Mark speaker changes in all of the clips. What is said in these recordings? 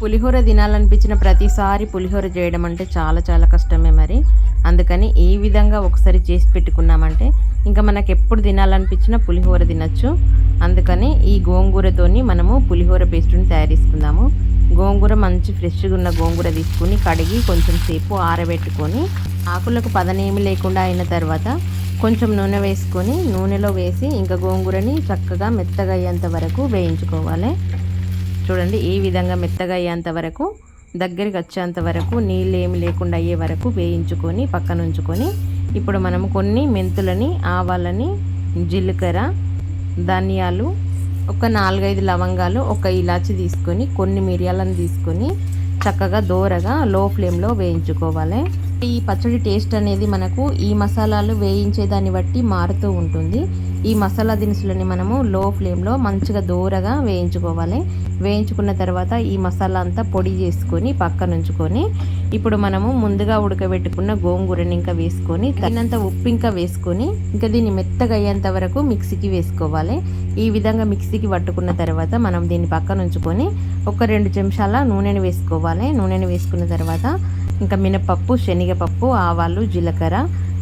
Speaker 1: పులిహోర తినాలనిపించిన ప్రతిసారి పులిహోర చేయడం అంటే చాలా చాలా కష్టమే మరి. అందుకని ఈ విధంగా ఒకసారి చేసి పెట్టుకున్నామంటే ఇంకా మనకు ఎప్పుడు తినాలనిపించినా పులిహోర తినచ్చు. అందుకని ఈ గోంగూరతోని మనము పులిహోర పేస్ట్ని తయారు చేసుకుందాము. గోంగూర మంచి ఫ్రెష్గా ఉన్న గోంగూర తీసుకుని కడిగి కొంచెం సేపు ఆరబెట్టుకొని ఆకులకు పదనేమి లేకుండా అయిన తర్వాత కొంచెం నూనె వేసుకొని నూనెలో వేసి ఇంకా గోంగూరని చక్కగా మెత్తగా అయ్యేంత వరకు వేయించుకోవాలి. చూడండి ఈ విధంగా మెత్తగా అయ్యేంత వరకు దగ్గరికి వచ్చేంత వరకు నీళ్ళు ఏమి లేకుండా అయ్యే వరకు వేయించుకొని పక్కన ఉంచుకొని ఇప్పుడు మనము కొన్ని మెంతులని ఆవాలని జీలకర్ర ధనియాలు ఒక నాలుగైదు లవంగాలు ఒక ఇలాచి తీసుకొని కొన్ని మిరియాలను తీసుకొని చక్కగా దోరగా లో ఫ్లేమ్లో వేయించుకోవాలి. ఈ పచ్చడి టేస్ట్ అనేది మనకు ఈ మసాలాలు వేయించే దాన్ని బట్టి మారుతూ ఉంటుంది. ఈ మసాలా దినుసులని మనము లో ఫ్లేమ్లో మంచిగా దూరగా వేయించుకోవాలి. వేయించుకున్న తర్వాత ఈ మసాలా అంతా పొడి చేసుకొని పక్కన ఉంచుకొని ఇప్పుడు మనము ముందుగా ఉడకబెట్టుకున్న గోంగూరని ఇంకా వేసుకొని తగినంత ఉప్పు ఇంకా వేసుకొని ఇంకా దీన్ని మెత్తగా అయ్యేంత వరకు మిక్సీకి వేసుకోవాలి. ఈ విధంగా మిక్సీకి పట్టుకున్న తర్వాత మనం దీన్ని పక్కన ఉంచుకొని ఒక రెండు చెంచాల నూనెని వేసుకోవాలి. నూనెని వేసుకున్న తర్వాత ఇంకా మినపప్పు శనగపప్పు ఆవాలు జీలకర్ర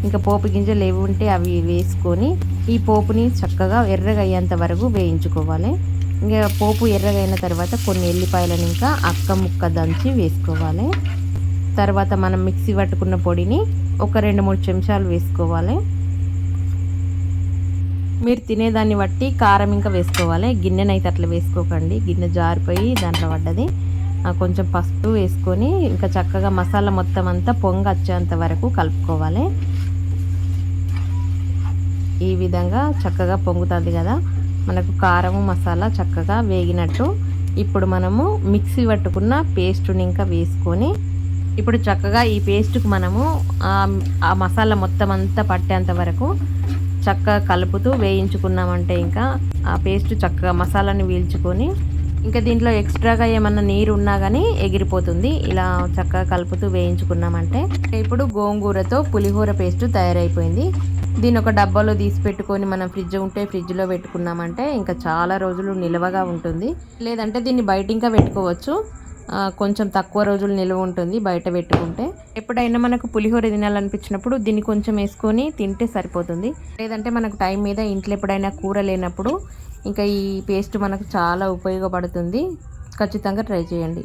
Speaker 1: ఇంకా పోపు గింజలు ఏవి ఉంటే అవి వేసుకొని ఈ పోపుని చక్కగా ఎర్రగా అయ్యేంత వరకు వేయించుకోవాలి. ఇంకా పోపు ఎర్రగా అయిన తర్వాత కొన్ని ఎల్లిపాయలను ఇంకా అక్క ముక్క దంచి వేసుకోవాలి. తర్వాత మనం మిక్సీ పట్టుకున్న పొడిని ఒక రెండు మూడు చెంచాలు వేసుకోవాలి. మీరు తినేదాన్ని బట్టి కారం ఇంకా వేసుకోవాలి. గిన్నెనైతే అట్లా వేసుకోకండి. గిన్నె జారిపోయి దాంట్లో పడ్డది. కొంచెం పసుపు వేసుకొని ఇంకా చక్కగా మసాలా మొత్తం అంతా పొంగ వచ్చేంత వరకు కలుపుకోవాలి. ఈ విధంగా చక్కగా పొంగుతుంది కదా. మనకు కారము మసాలా చక్కగా వేగినట్టు ఇప్పుడు మనము మిక్సీ పట్టుకున్న పేస్టుని ఇంకా వేసుకొని ఇప్పుడు చక్కగా ఈ పేస్ట్కు మనము ఆ- మసాలా మొత్తం అంతా పట్టేంత వరకు చక్కగా కలుపుతూ వేయించుకున్నామంటే ఇంకా ఆ పేస్ట్ చక్కగా మసాలాని పీల్చుకొని ఇంకా దీంట్లో ఎక్స్ట్రాగా ఏమన్నా నీరు ఉన్నా కానీ ఎగిరిపోతుంది. ఇలా చక్కగా కలుపుతూ వేయించుకున్నామంటే ఇప్పుడు గోంగూరతో పులిహోర పేస్ట్ తయారైపోయింది. దీని ఒక డబ్బాలో తీసి పెట్టుకొని మనం ఫ్రిడ్జ్ ఉంటే ఫ్రిడ్జ్లో పెట్టుకున్నామంటే ఇంకా చాలా రోజులు నిల్వగా ఉంటుంది. లేదంటే దీన్ని బయట ఇంకా పెట్టుకోవచ్చు. కొంచెం తక్కువ రోజులు నిల్వ ఉంటుంది బయట పెట్టుకుంటే. ఎప్పుడైనా మనకు పులిహోర తినాలనిపించినప్పుడు దీన్ని కొంచెం వేసుకొని తింటే సరిపోతుంది. లేదంటే మనకు టైం మీద ఇంట్లో ఎప్పుడైనా కూర లేనప్పుడు ఇంకా ఈ పేస్ట్ మనకు చాలా ఉపయోగపడుతుంది. ఖచ్చితంగా ట్రై చేయండి.